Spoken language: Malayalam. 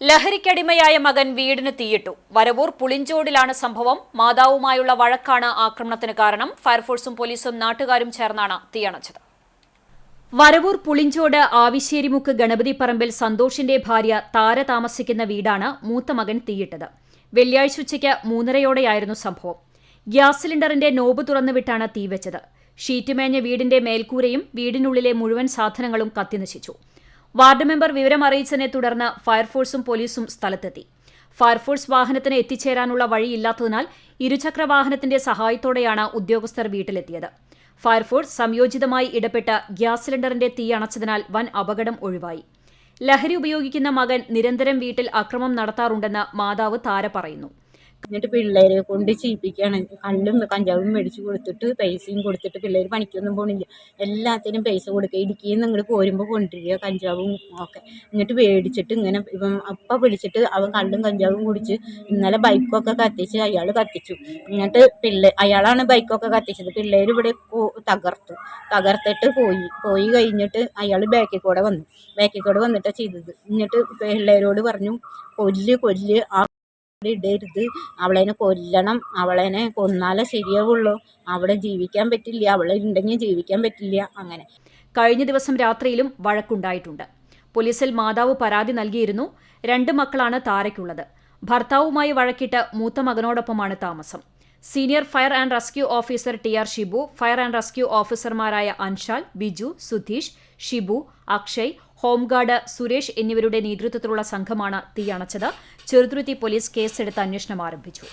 ലഹരിക്കടിമയായ മകൻ വീടിന് തീയിട്ടു. വരവൂർ പുളിഞ്ചോടിലാണ് സംഭവം. മാതാവുമായുള്ള വഴക്കാണ് ആക്രമണത്തിന് കാരണം. ഫയർഫോഴ്സും പോലീസും നാട്ടുകാരും ചേർന്നാണ് തീയണച്ചത്. വരവൂർ പുളിഞ്ചോട് ആവിശ്ശേരിമുക്ക് ഗണപതി പറമ്പിൽ സന്തോഷിന്റെ ഭാര്യ താര താമസിക്കുന്ന വീടാണ് മൂത്ത മകൻ തീയിട്ടത്. വെള്ളിയാഴ്ച ഉച്ചയ്ക്ക് മൂന്നരയോടെയായിരുന്നു സംഭവം. ഗ്യാസ് സിലിണ്ടറിന്റെ നോബ് തുറന്നുവിട്ടാണ് തീവച്ചത്. ഷീറ്റ് മേഞ്ഞ വീടിന്റെ മേൽക്കൂരയും വീടിനുള്ളിലെ മുഴുവൻ സാധനങ്ങളും കത്തിനശിച്ചു. വാർഡ് മെമ്പർ വിവരം അറിയിച്ചതിനെ തുടർന്ന് ഫയർഫോഴ്സും പോലീസും സ്ഥലത്തെത്തി. ഫയർഫോഴ്സ് വാഹനത്തിന് എത്തിച്ചേരാനുള്ള വഴിയില്ലാത്തതിനാൽ ഇരുചക്ര വാഹനത്തിന്റെ സഹായത്തോടെയാണ് ഉദ്യോഗസ്ഥർ വീട്ടിലെത്തിയത്. ഫയർഫോഴ്സ് സംയോജിതമായി ഇടപെട്ട് ഗ്യാസ് സിലിണ്ടറിന്റെ തീ അണച്ചതിനാൽ വൻ അപകടം ഒഴിവായി. ലഹരി ഉപയോഗിക്കുന്ന മകൻ നിരന്തരം വീട്ടിൽ അക്രമം നടത്താറുണ്ടെന്ന് മാതാവ് താര പറയുന്നു. എന്നിട്ട് പിള്ളേരെ കൊണ്ട് ചെയ്യിപ്പിക്കുകയാണ് കല്ലും കഞ്ചാവും മേടിച്ച് കൊടുത്തിട്ട് പൈസയും കൊടുത്തിട്ട് പിള്ളേർ പണിക്കൊന്നും പോണില്ല. എല്ലാത്തിനും പൈസ കൊടുക്കുക. ഇടുക്കിയിൽ നിന്ന് പോരുമ്പോൾ കൊണ്ടുവരിക കഞ്ചാവും ഒക്കെ. എന്നിട്ട് മേടിച്ചിട്ട് ഇങ്ങനെ ഇപ്പം അപ്പം പിടിച്ചിട്ട് അവൻ കല്ലും കഞ്ചാവും കുടിച്ച് ഇന്നലെ ബൈക്കൊക്കെ കത്തിച്ച് അയാൾ കത്തിച്ചു. എന്നിട്ട് പിള്ളേ അയാളാണ് ബൈക്കൊക്കെ കത്തിച്ചത്. പിള്ളേർ ഇവിടെ തകർത്തു. തകർത്തിട്ട് പോയി. പോയി കഴിഞ്ഞിട്ട് അയാൾ ബാക്കിൽ കൂടെ വന്നു. ബാക്കിൽ കൂടെ വന്നിട്ടാണ് ചെയ്തത്. എന്നിട്ട് പിള്ളേരോട് പറഞ്ഞു കൊല്ല് കൊല്ല് ആ ഇടരുത്. അവളേനെ കൊല്ലണം. അവളേനെ കൊന്നാലേ ശരിയാവുള്ളൂ. അവളെ ജീവിക്കാൻ പറ്റില്ല. അവളെ ഉണ്ടെങ്കിൽ ജീവിക്കാൻ പറ്റില്ല. അങ്ങനെ. കഴിഞ്ഞ ദിവസം രാത്രിയിലും വഴക്കുണ്ടായിട്ടുണ്ട്. പോലീസിൽ മാതാവ് പരാതി നൽകിയിരുന്നു. രണ്ട് മക്കളാണ് താരയ്ക്കുള്ളത്. ഭർത്താവുമായി വഴക്കിട്ട് മൂത്ത മകനോടൊപ്പമാണ് താമസം. Senior fire and rescue officer T R Shibu fire and rescue ഓഫീസർമാരായ അൻഷാൽ ബിജു സുധീഷ് ഷിബു അക്ഷയ് ഹോംഗാർഡ് സുരേഷ് എന്നിവരുടെ നേതൃത്വത്തിലുള്ള സംഘമാണ് തീയണച്ചത് ചെറുതുരുത്തി പോലീസ് കേസെടുത്ത് അന്വേഷണം ആരംഭിച്ചു.